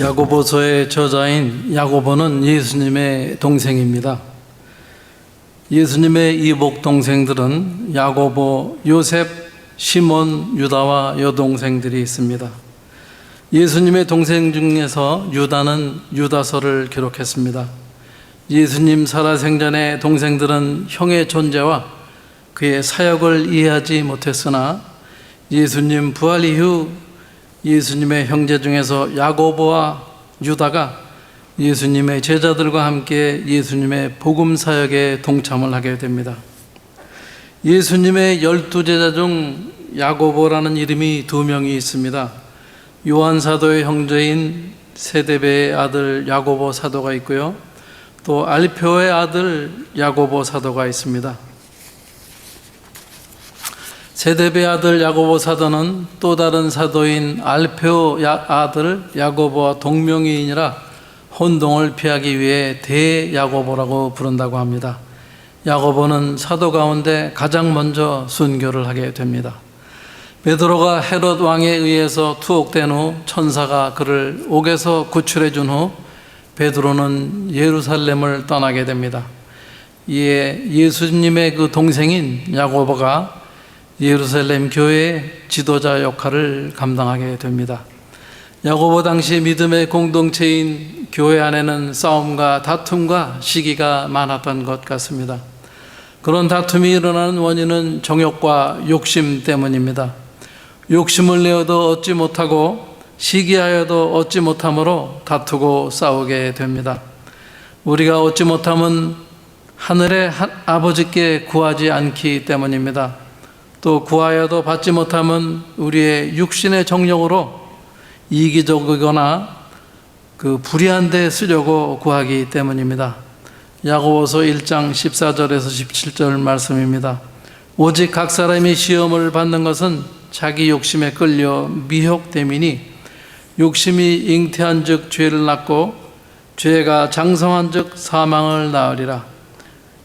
야고보서의 저자인 야고보는 예수님의 동생입니다. 예수님의 이복 동생들은 야고보, 요셉, 시몬, 유다와 여동생들이 있습니다. 예수님의 동생 중에서 유다는 유다서를 기록했습니다. 예수님 살아생전에 동생들은 형의 존재와 그의 사역을 이해하지 못했으나 예수님 부활 이후 예수님의 형제 중에서 야고보와 유다가 예수님의 제자들과 함께 예수님의 복음 사역에 동참을 하게 됩니다. 예수님의 열두 제자 중 야고보라는 이름이 두 명이 있습니다. 요한 사도의 형제인 세데베의 아들 야고보 사도가 있고요. 또 알표의 아들 야고보 사도가 있습니다. 세데베 아들 야고보 사도는 또 다른 사도인 알페오 아들 야고보와 동명이인이라 혼동을 피하기 위해 대야고보라고 부른다고 합니다. 야고보는 사도 가운데 가장 먼저 순교를 하게 됩니다. 베드로가 헤롯 왕에 의해서 투옥된 후 천사가 그를 옥에서 구출해 준 후 베드로는 예루살렘을 떠나게 됩니다. 이에 예수님의 그 동생인 야고보가 예루살렘 교회의 지도자 역할을 감당하게 됩니다. 야고보 당시 믿음의 공동체인 교회 안에는 싸움과 다툼과 시기가 많았던 것 같습니다. 그런 다툼이 일어나는 원인은 정욕과 욕심 때문입니다. 욕심을 내어도 얻지 못하고 시기하여도 얻지 못함으로 다투고 싸우게 됩니다. 우리가 얻지 못함은 하늘의 아버지께 구하지 않기 때문입니다. 또 구하여도 받지 못함은 우리의 육신의 정력으로 이기적이거나 그 불의한 데 쓰려고 구하기 때문입니다. 야고보서 1장 14절에서 17절 말씀입니다. 오직 각 사람이 시험을 받는 것은 자기 욕심에 끌려 미혹됨이니 욕심이 잉태한즉 죄를 낳고 죄가 장성한즉 사망을 낳으리라.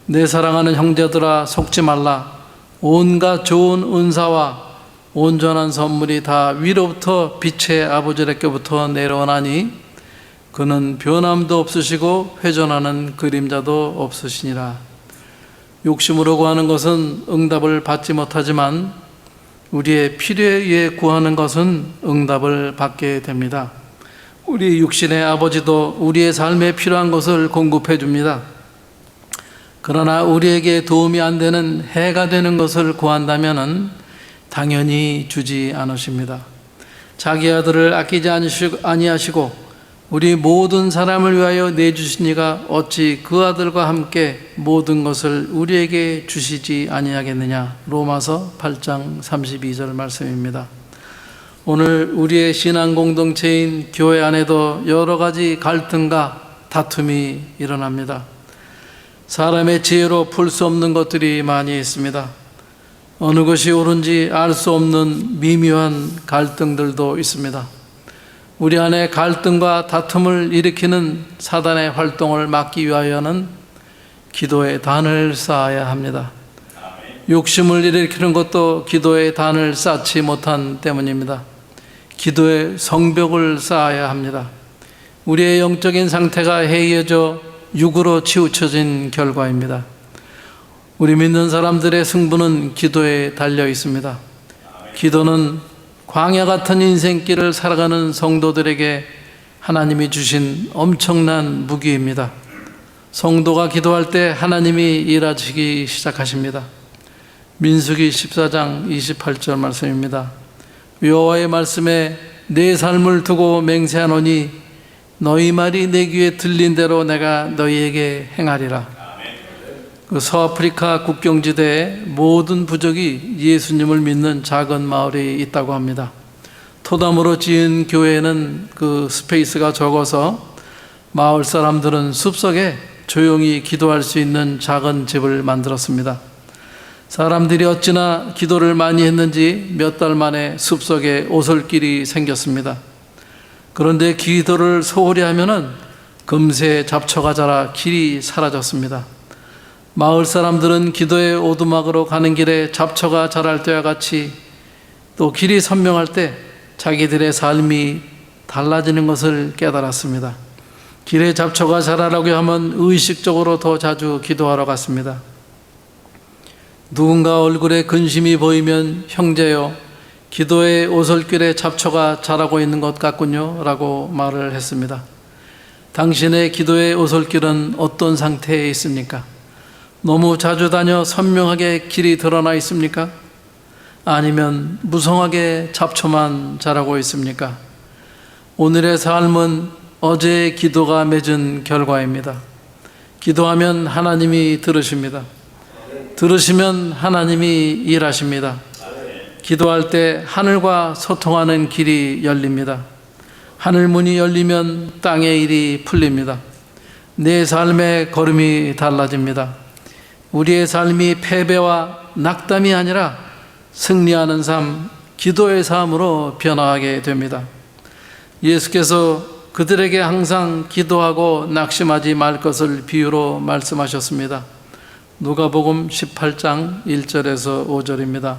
내 사랑하는 형제들아 속지 말라. 온갖 좋은 은사와 온전한 선물이 다 위로부터 빛의 아버지께부터 내려오나니 그는 변함도 없으시고 회전하는 그림자도 없으시니라. 욕심으로 구하는 것은 응답을 받지 못하지만 우리의 필요에 의해 구하는 것은 응답을 받게 됩니다. 우리 육신의 아버지도 우리의 삶에 필요한 것을 공급해 줍니다. 그러나 우리에게 도움이 안 되는 해가 되는 것을 구한다면 당연히 주지 않으십니다. 자기 아들을 아끼지 아니하시고 우리 모든 사람을 위하여 내주시니가 어찌 그 아들과 함께 모든 것을 우리에게 주시지 아니하겠느냐. 로마서 8장 32절 말씀입니다. 오늘 우리의 신앙 공동체인 교회 안에도 여러 가지 갈등과 다툼이 일어납니다. 사람의 지혜로 풀 수 없는 것들이 많이 있습니다. 어느 것이 옳은지 알 수 없는 미묘한 갈등들도 있습니다. 우리 안에 갈등과 다툼을 일으키는 사단의 활동을 막기 위하여는 기도의 단을 쌓아야 합니다. 욕심을 일으키는 것도 기도의 단을 쌓지 못한 때문입니다. 기도의 성벽을 쌓아야 합니다. 우리의 영적인 상태가 해이해져 육으로 치우쳐진 결과입니다. 우리 믿는 사람들의 승부는 기도에 달려 있습니다. 기도는 광야 같은 인생길을 살아가는 성도들에게 하나님이 주신 엄청난 무기입니다. 성도가 기도할 때 하나님이 일하시기 시작하십니다. 민수기 14장 28절 말씀입니다. 여호와의 말씀에 내 삶을 두고 맹세하노니 너희 말이 내 귀에 들린 대로 내가 너희에게 행하리라. 그 서아프리카 국경지대에 모든 부족이 예수님을 믿는 작은 마을이 있다고 합니다. 토담으로 지은 교회는 그 스페이스가 적어서 마을 사람들은 숲속에 조용히 기도할 수 있는 작은 집을 만들었습니다. 사람들이 어찌나 기도를 많이 했는지 몇 달 만에 숲속에 오솔길이 생겼습니다. 그런데 기도를 소홀히 하면은 금세 잡초가 자라 길이 사라졌습니다. 마을 사람들은 기도의 오두막으로 가는 길에 잡초가 자랄 때와 같이 또 길이 선명할 때 자기들의 삶이 달라지는 것을 깨달았습니다. 길에 잡초가 자라라고 하면 의식적으로 더 자주 기도하러 갔습니다. 누군가 얼굴에 근심이 보이면 형제여 기도의 오솔길에 잡초가 자라고 있는 것 같군요 라고 말을 했습니다. 당신의 기도의 오솔길은 어떤 상태에 있습니까? 너무 자주 다녀 선명하게 길이 드러나 있습니까? 아니면 무성하게 잡초만 자라고 있습니까? 오늘의 삶은 어제의 기도가 맺은 결과입니다. 기도하면 하나님이 들으십니다. 들으시면 하나님이 일하십니다. 기도할 때 하늘과 소통하는 길이 열립니다. 하늘 문이 열리면 땅의 일이 풀립니다. 내 삶의 걸음이 달라집니다. 우리의 삶이 패배와 낙담이 아니라 승리하는 삶, 기도의 삶으로 변화하게 됩니다. 예수께서 그들에게 항상 기도하고 낙심하지 말 것을 비유로 말씀하셨습니다. 누가복음 18장 1절에서 5절입니다.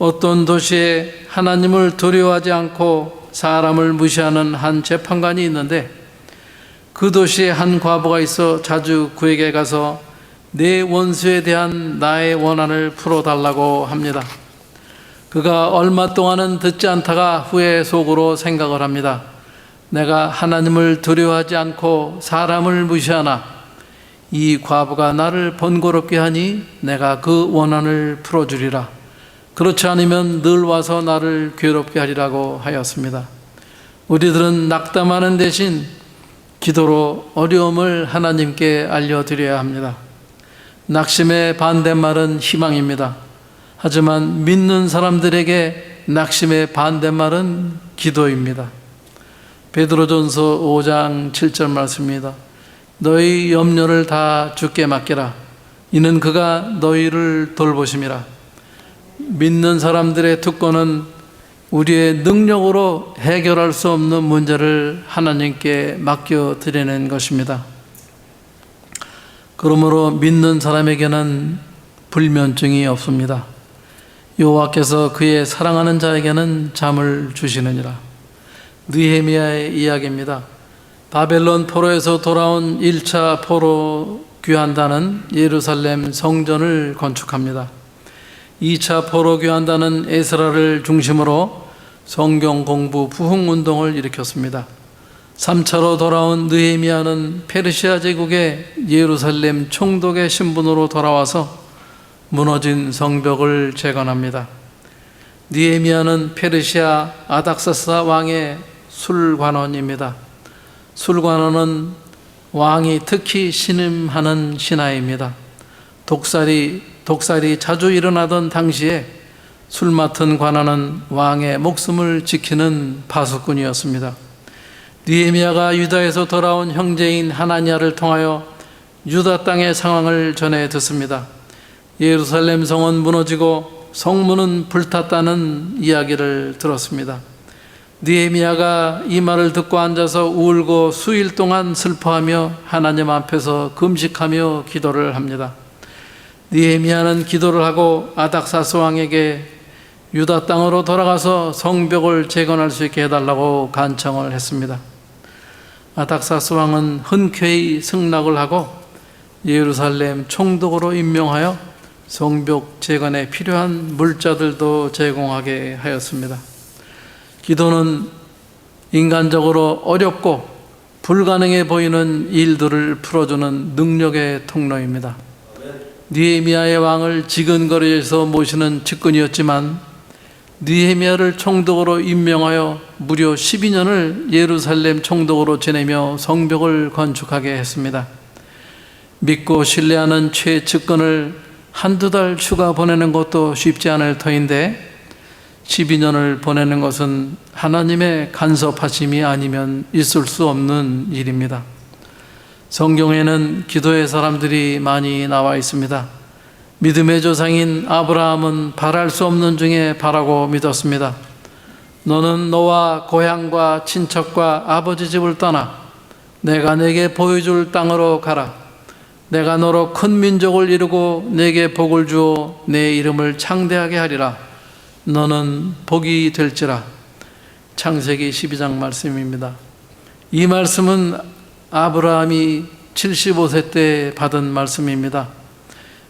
어떤 도시에 하나님을 두려워하지 않고 사람을 무시하는 한 재판관이 있는데 그 도시에 한 과부가 있어 자주 그에게 가서 내 원수에 대한 나의 원한을 풀어달라고 합니다. 그가 얼마 동안은 듣지 않다가 후에 속으로 생각을 합니다. 내가 하나님을 두려워하지 않고 사람을 무시하나 이 과부가 나를 번거롭게 하니 내가 그 원한을 풀어주리라. 그렇지 않으면 늘 와서 나를 괴롭게 하리라고 하였습니다. 우리들은 낙담하는 대신 기도로 어려움을 하나님께 알려드려야 합니다. 낙심의 반대말은 희망입니다. 하지만 믿는 사람들에게 낙심의 반대말은 기도입니다. 베드로전서 5장 7절 말씀입니다. 너희 염려를 다 주께 맡기라. 이는 그가 너희를 돌보심이라. 믿는 사람들의 특권은 우리의 능력으로 해결할 수 없는 문제를 하나님께 맡겨 드리는 것입니다. 그러므로 믿는 사람에게는 불면증이 없습니다. 여호와께서 그의 사랑하는 자에게는 잠을 주시느니라. 느헤미야의 이야기입니다. 바벨론 포로에서 돌아온 1차 포로 귀환단은 예루살렘 성전을 건축합니다. 2차 포로 귀환단은 에스라를 중심으로 성경 공부 부흥 운동을 일으켰습니다. 3차로 돌아온 느헤미야는 페르시아 제국의 예루살렘 총독의 신분으로 돌아와서 무너진 성벽을 재건합니다. 느헤미야는 페르시아 아닥사스 왕의 술관원입니다. 술관원은 왕이 특히 신임하는 신하입니다. 독살이 독살이 자주 일어나던 당시에 술 맡은 관원은 왕의 목숨을 지키는 파수꾼이었습니다. 느헤미야가 유다에서 돌아온 형제인 하나니아를 통하여 유다 땅의 상황을 전해 듣습니다. 예루살렘 성은 무너지고 성문은 불탔다는 이야기를 들었습니다. 느헤미야가 이 말을 듣고 앉아서 울고 수일 동안 슬퍼하며 하나님 앞에서 금식하며 기도를 합니다. 느헤미야는 기도를 하고 아닥사스 왕에게 유다 땅으로 돌아가서 성벽을 재건할 수 있게 해달라고 간청을 했습니다. 아닥사스 왕은 흔쾌히 승낙을 하고 예루살렘 총독으로 임명하여 성벽 재건에 필요한 물자들도 제공하게 하였습니다. 기도는 인간적으로 어렵고 불가능해 보이는 일들을 풀어주는 능력의 통로입니다. 니에미아의 왕을 지근거리에서 모시는 측근이었지만 니에미아를 총독으로 임명하여 무려 12년을 예루살렘 총독으로 지내며 성벽을 건축하게 했습니다. 믿고 신뢰하는 최측근을 한두 달 휴가 보내는 것도 쉽지 않을 터인데 12년을 보내는 것은 하나님의 간섭하심이 아니면 있을 수 없는 일입니다. 성경에는 기도의 사람들이 많이 나와 있습니다. 믿음의 조상인 아브라함은 바랄 수 없는 중에 바라고 믿었습니다. 너는 너와 고향과 친척과 아버지 집을 떠나 내가 내게 보여줄 땅으로 가라. 내가 너로 큰 민족을 이루고 내게 복을 주어 내 이름을 창대하게 하리라. 너는 복이 될지라. 창세기 12장 말씀입니다. 이 말씀은 아브라함이 75세 때 받은 말씀입니다.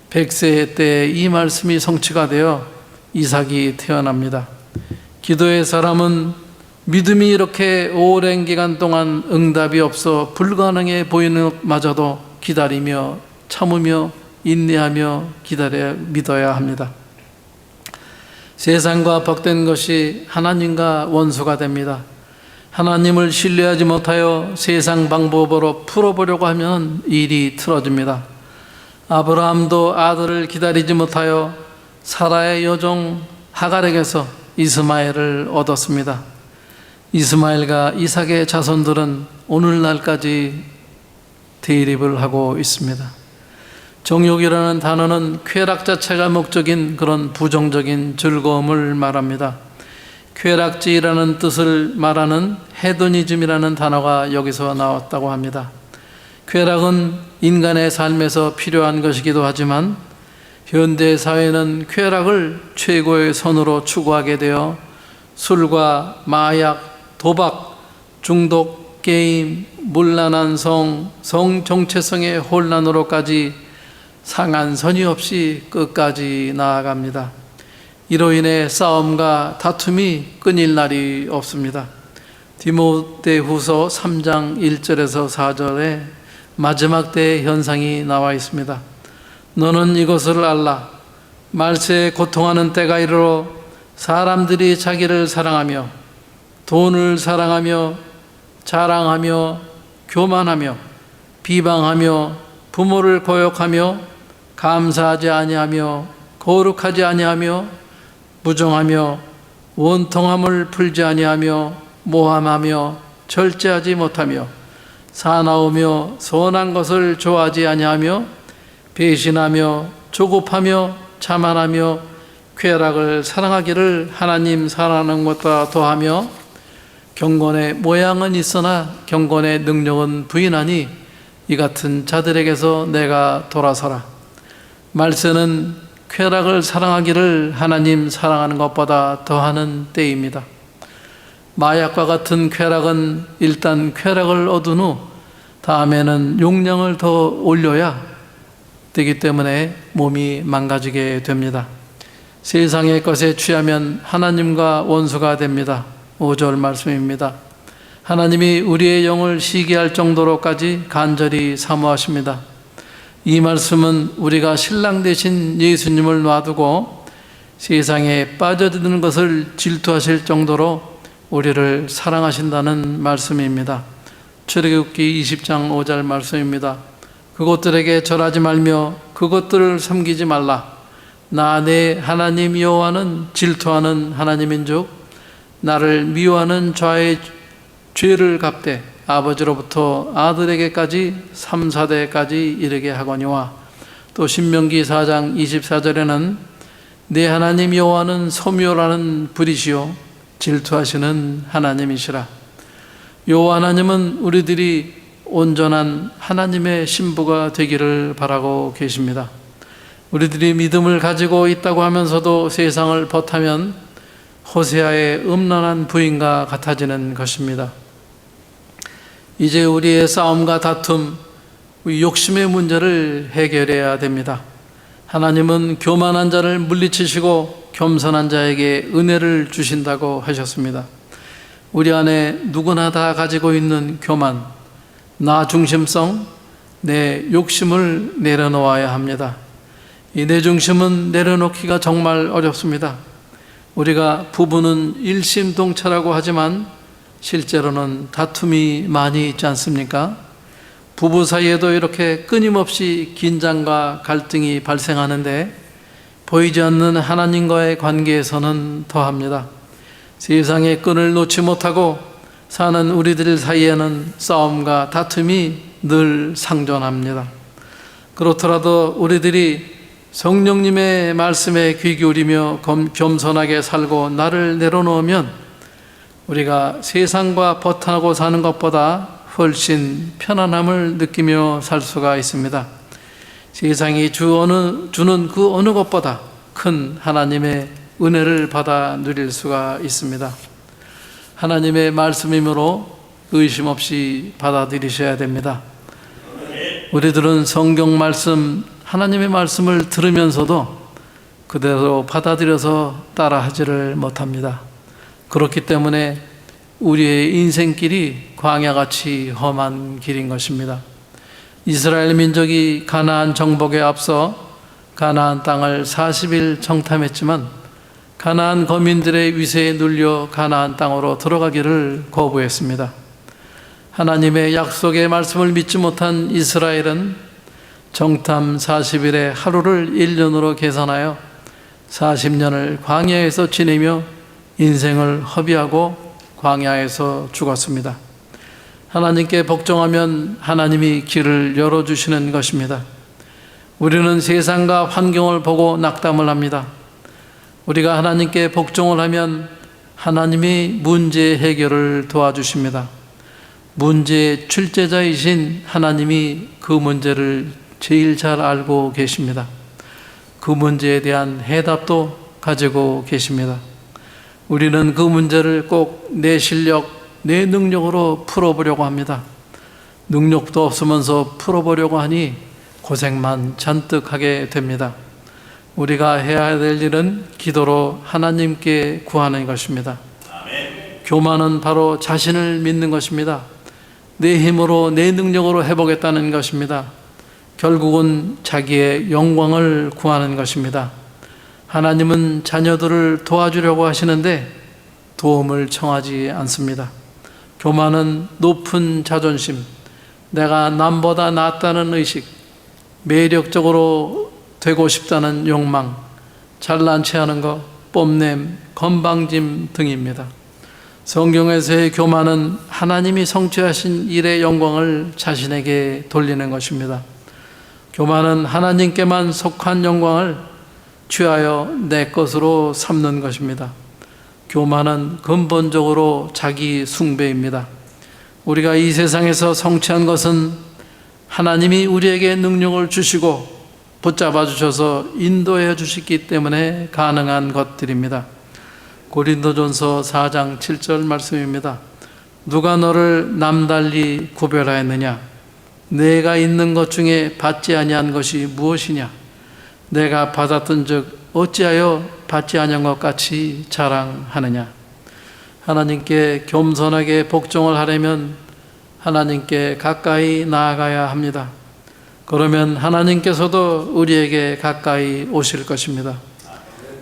100세 때 이 말씀이 성취가 되어 이삭이 태어납니다. 기도의 사람은 믿음이 이렇게 오랜 기간 동안 응답이 없어 불가능해 보이는 마저도 기다리며 참으며 인내하며 기다려 믿어야 합니다. 세상과 복된 것이 하나님과 원수가 됩니다. 하나님을 신뢰하지 못하여 세상 방법으로 풀어보려고 하면 일이 틀어집니다. 아브라함도 아들을 기다리지 못하여 사라의 여종 하갈에게서 이스마엘을 얻었습니다. 이스마엘과 이삭의 자손들은 오늘날까지 대립을 하고 있습니다. 정욕이라는 단어는 쾌락 자체가 목적인 그런 부정적인 즐거움을 말합니다. 쾌락지라는 뜻을 말하는 헤도니즘이라는 단어가 여기서 나왔다고 합니다. 쾌락은 인간의 삶에서 필요한 것이기도 하지만 현대 사회는 쾌락을 최고의 선으로 추구하게 되어 술과 마약, 도박, 중독, 게임, 물란한 성, 성 정체성의 혼란으로까지 상한선이 없이 끝까지 나아갑니다. 이로 인해 싸움과 다툼이 끊일 날이 없습니다. 디모데후서 3장 1절에서 4절에 마지막 때의 현상이 나와 있습니다. 너는 이것을 알라. 말세에 고통하는 때가 이르러 사람들이 자기를 사랑하며 돈을 사랑하며 자랑하며 교만하며 비방하며 부모를 거역하며 감사하지 아니하며 거룩하지 아니하며 무정하며 원통함을 풀지 아니하며 모함하며 절제하지 못하며 사나우며 선한 것을 좋아하지 아니하며 배신하며 조급하며 자만하며 쾌락을 사랑하기를 하나님 사랑하는 것과 더하며 경건의 모양은 있으나 경건의 능력은 부인하니 이 같은 자들에게서 내가 돌아서라. 말세는 쾌락을 사랑하기를 하나님 사랑하는 것보다 더하는 때입니다. 마약과 같은 쾌락은 일단 쾌락을 얻은 후 다음에는 용량을 더 올려야 되기 때문에 몸이 망가지게 됩니다. 세상의 것에 취하면 하나님과 원수가 됩니다. 5절 말씀입니다. 하나님이 우리의 영을 시기할 정도로까지 간절히 사모하십니다. 이 말씀은 우리가 신랑 대신 예수님을 놔두고 세상에 빠져드는 것을 질투하실 정도로 우리를 사랑하신다는 말씀입니다. 출애굽기 20장 5절 말씀입니다. 그것들에게 절하지 말며 그것들을 섬기지 말라. 나 내 하나님 여호와는 질투하는 하나님인 즉 나를 미워하는 자의 죄를 갚되 아버지로부터 아들에게까지 3, 4대까지 이르게 하거니와 또 신명기 4장 24절에는 내 하나님 여호와는 소묘라는 불이시요 질투하시는 하나님이시라 여호와 하나님은 우리들이 온전한 하나님의 신부가 되기를 바라고 계십니다. 우리들이 믿음을 가지고 있다고 하면서도 세상을 버타면 호세아의 음란한 부인과 같아지는 것입니다. 이제 우리의 싸움과 다툼, 욕심의 문제를 해결해야 됩니다. 하나님은 교만한 자를 물리치시고 겸손한 자에게 은혜를 주신다고 하셨습니다. 우리 안에 누구나 다 가지고 있는 교만, 나 중심성, 내 욕심을 내려놓아야 합니다. 이 내 중심은 내려놓기가 정말 어렵습니다. 우리가 부부는 일심동체라고 하지만 실제로는 다툼이 많이 있지 않습니까? 부부 사이에도 이렇게 끊임없이 긴장과 갈등이 발생하는데 보이지 않는 하나님과의 관계에서는 더합니다. 세상의 끈을 놓지 못하고 사는 우리들 사이에는 싸움과 다툼이 늘 상존합니다. 그렇더라도 우리들이 성령님의 말씀에 귀 기울이며 겸손하게 살고 나를 내려놓으면 우리가 세상과 버타고 사는 것보다 훨씬 편안함을 느끼며 살 수가 있습니다. 세상이 주 어느, 주는 그 어느 것보다 큰 하나님의 은혜를 받아 누릴 수가 있습니다. 하나님의 말씀이므로 의심 없이 받아들이셔야 됩니다. 우리들은 성경 말씀, 하나님의 말씀을 들으면서도 그대로 받아들여서 따라하지를 못합니다. 그렇기 때문에 우리의 인생길이 광야같이 험한 길인 것입니다. 이스라엘 민족이 가나안 정복에 앞서 가나안 땅을 40일 정탐했지만 가나안 거민들의 위세에 눌려 가나안 땅으로 들어가기를 거부했습니다. 하나님의 약속의 말씀을 믿지 못한 이스라엘은 정탐 40일의 하루를 1년으로 계산하여 40년을 광야에서 지내며 인생을 허비하고 광야에서 죽었습니다. 하나님께 복종하면 하나님이 길을 열어주시는 것입니다. 우리는 세상과 환경을 보고 낙담을 합니다. 우리가 하나님께 복종을 하면 하나님이 문제 해결을 도와주십니다. 문제의 출제자이신 하나님이 그 문제를 제일 잘 알고 계십니다. 그 문제에 대한 해답도 가지고 계십니다. 우리는 그 문제를 꼭 내 실력, 내 능력으로 풀어보려고 합니다. 능력도 없으면서 풀어보려고 하니 고생만 잔뜩 하게 됩니다. 우리가 해야 될 일은 기도로 하나님께 구하는 것입니다. 교만은 바로 자신을 믿는 것입니다. 내 힘으로, 내 능력으로 해보겠다는 것입니다. 결국은 자기의 영광을 구하는 것입니다. 하나님은 자녀들을 도와주려고 하시는데 도움을 청하지 않습니다. 교만은 높은 자존심, 내가 남보다 낫다는 의식, 매력적으로 되고 싶다는 욕망, 잘난 체하는 것, 뽐냄, 건방짐 등입니다. 성경에서의 교만은 하나님이 성취하신 일의 영광을 자신에게 돌리는 것입니다. 교만은 하나님께만 속한 영광을 취하여 내 것으로 삼는 것입니다. 교만은 근본적으로 자기 숭배입니다. 우리가 이 세상에서 성취한 것은 하나님이 우리에게 능력을 주시고 붙잡아 주셔서 인도해 주셨기 때문에 가능한 것들입니다. 고린도전서 4장 7절 말씀입니다. 누가 너를 남달리 구별하였느냐? 내가 있는 것 중에 받지 아니한 것이 무엇이냐? 내가 받았던 즉 어찌하여 받지 아니한 것 같이 자랑하느냐? 하나님께 겸손하게 복종을 하려면 하나님께 가까이 나아가야 합니다. 그러면 하나님께서도 우리에게 가까이 오실 것입니다.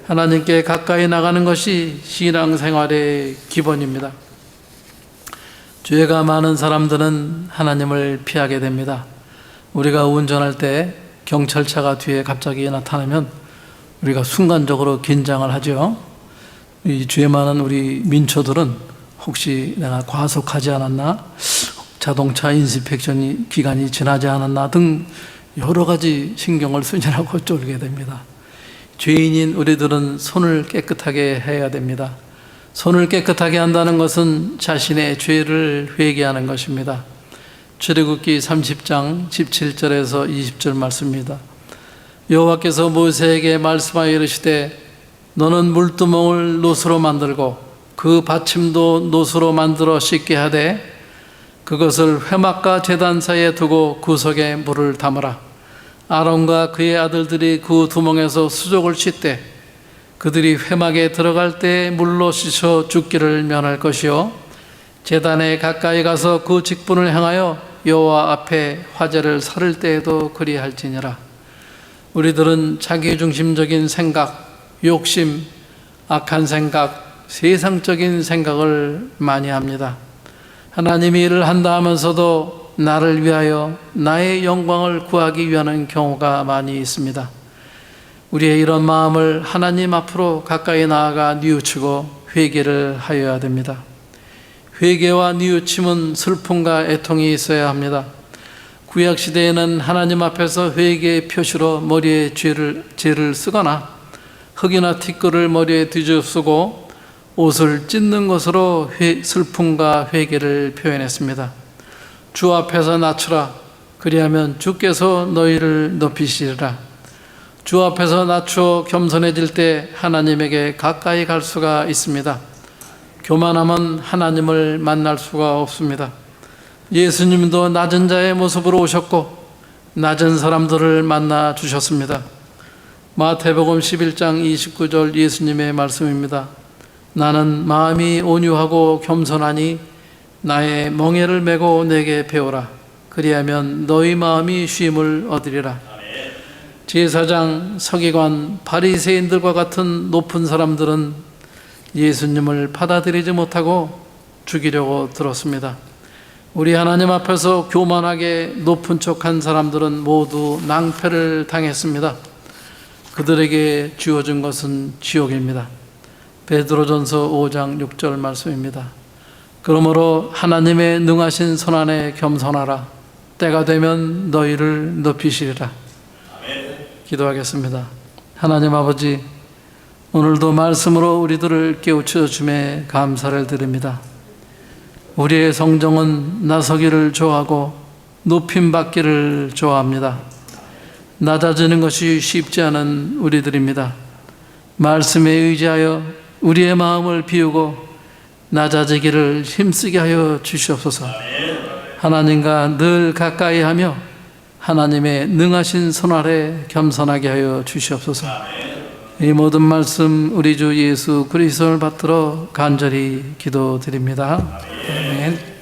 하나님께 가까이 나가는 것이 신앙생활의 기본입니다. 죄가 많은 사람들은 하나님을 피하게 됩니다. 우리가 운전할 때 경찰차가 뒤에 갑자기 나타나면 우리가 순간적으로 긴장을 하죠. 이 죄 많은 우리 민초들은 혹시 내가 과속하지 않았나? 자동차 인스펙션 기간이 지나지 않았나 등 여러 가지 신경을 쓰느라고 쫄게 됩니다. 죄인인 우리들은 손을 깨끗하게 해야 됩니다. 손을 깨끗하게 한다는 것은 자신의 죄를 회개하는 것입니다. 출애굽기 30장 17절에서 20절 말씀입니다. 여호와께서 모세에게 말씀하여 이르시되 너는 물두멍을 노수로 만들고 그 받침도 노수로 만들어 씻게 하되 그것을 회막과 제단 사이에 두고 그 속에 물을 담으라. 아론과 그의 아들들이 그 두멍에서 수족을 씻되 그들이 회막에 들어갈 때 물로 씻어 죽기를 면할 것이요 제단에 가까이 가서 그 직분을 행하여 여호와 앞에 화제를 살을 때에도 그리할지니라. 우리들은 자기중심적인 생각, 욕심, 악한 생각, 세상적인 생각을 많이 합니다. 하나님이 일을 한다 하면서도 나를 위하여 나의 영광을 구하기 위하는 경우가 많이 있습니다. 우리의 이런 마음을 하나님 앞으로 가까이 나아가 뉘우치고 회개를 하여야 됩니다. 회개와 뉘우침은 슬픔과 애통이 있어야 합니다. 구약 시대에는 하나님 앞에서 회개의 표시로 머리에 죄를 죄를 쓰거나 흙이나 티끌을 머리에 뒤져 쓰고 옷을 찢는 것으로 회, 슬픔과 회개를 표현했습니다. 주 앞에서 낮추라. 그리하면 주께서 너희를 높이시리라. 주 앞에서 낮추어 겸손해질 때 하나님에게 가까이 갈 수가 있습니다. 교만하면 하나님을 만날 수가 없습니다. 예수님도 낮은 자의 모습으로 오셨고 낮은 사람들을 만나 주셨습니다. 마태복음 11장 29절 예수님의 말씀입니다. 나는 마음이 온유하고 겸손하니 나의 멍에를 메고 내게 배우라. 그리하면 너희 마음이 쉼을 얻으리라. 제사장, 서기관, 바리새인들과 같은 높은 사람들은 예수님을 받아들이지 못하고 죽이려고 들었습니다. 우리 하나님 앞에서 교만하게 높은 척한 사람들은 모두 낭패를 당했습니다. 그들에게 주어진 것은 지옥입니다. 베드로전서 5장 6절 말씀입니다. 그러므로 하나님의 능하신 선안에 겸손하라. 때가 되면 너희를 높이시리라. 기도하겠습니다. 하나님 아버지, 오늘도 말씀으로 우리들을 깨우쳐 주매 감사를 드립니다. 우리의 성정은 나서기를 좋아하고 높임 받기를 좋아합니다. 낮아지는 것이 쉽지 않은 우리들입니다. 말씀에 의지하여 우리의 마음을 비우고 낮아지기를 힘쓰게 하여 주시옵소서. 하나님과 늘 가까이 하며 하나님의 능하신 손 아래 겸손하게 하여 주시옵소서. 이 모든 말씀 우리 주 예수 그리스도를 받들어 간절히 기도드립니다. 아멘.